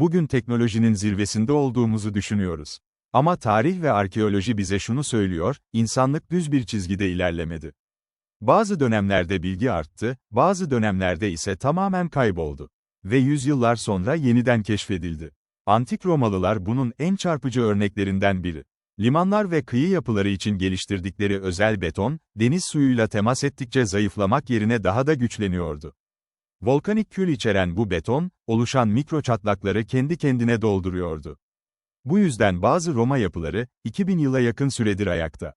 Bugün teknolojinin zirvesinde olduğumuzu düşünüyoruz. Ama tarih ve arkeoloji bize şunu söylüyor, insanlık düz bir çizgide ilerlemedi. Bazı dönemlerde bilgi arttı, bazı dönemlerde ise tamamen kayboldu. Ve yüzyıllar sonra yeniden keşfedildi. Antik Romalılar bunun en çarpıcı örneklerinden biri. Limanlar ve kıyı yapıları için geliştirdikleri özel beton, deniz suyuyla temas ettikçe zayıflamak yerine daha da güçleniyordu. Volkanik kül içeren bu beton, oluşan mikro çatlakları kendi kendine dolduruyordu. Bu yüzden bazı Roma yapıları, 2000 yıla yakın süredir ayakta.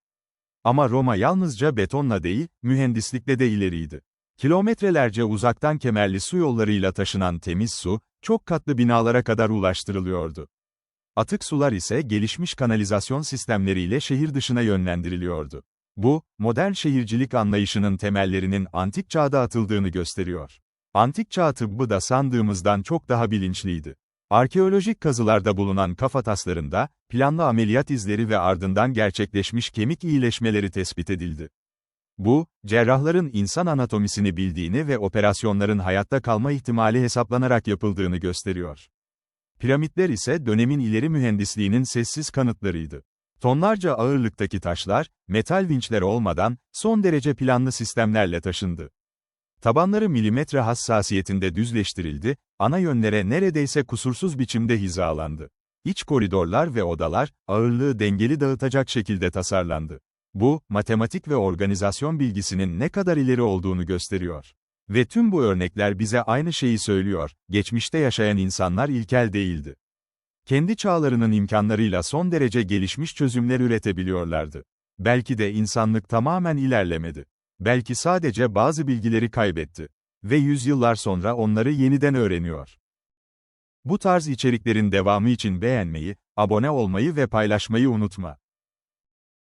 Ama Roma yalnızca betonla değil, mühendislikle de ileriydi. Kilometrelerce uzaktan kemerli su yollarıyla taşınan temiz su, çok katlı binalara kadar ulaştırılıyordu. Atık sular ise gelişmiş kanalizasyon sistemleriyle şehir dışına yönlendiriliyordu. Bu, modern şehircilik anlayışının temellerinin antik çağda atıldığını gösteriyor. Antik çağ tıbbı da sandığımızdan çok daha bilinçliydi. Arkeolojik kazılarda bulunan kafataslarında, planlı ameliyat izleri ve ardından gerçekleşmiş kemik iyileşmeleri tespit edildi. Bu, cerrahların insan anatomisini bildiğini ve operasyonların hayatta kalma ihtimali hesaplanarak yapıldığını gösteriyor. Piramitler ise dönemin ileri mühendisliğinin sessiz kanıtlarıydı. Tonlarca ağırlıktaki taşlar, metal vinçler olmadan, son derece planlı sistemlerle taşındı. Tabanları milimetre hassasiyetinde düzleştirildi, ana yönlere neredeyse kusursuz biçimde hizalandı. İç koridorlar ve odalar, ağırlığı dengeli dağıtacak şekilde tasarlandı. Bu, matematik ve organizasyon bilgisinin ne kadar ileri olduğunu gösteriyor. Ve tüm bu örnekler bize aynı şeyi söylüyor, geçmişte yaşayan insanlar ilkel değildi. Kendi çağlarının imkanlarıyla son derece gelişmiş çözümler üretebiliyorlardı. Belki de insanlık tamamen ilerlemedi. Belki sadece bazı bilgileri kaybetti. Ve yüzyıllar sonra onları yeniden öğreniyor. Bu tarz içeriklerin devamı için beğenmeyi, abone olmayı ve paylaşmayı unutma.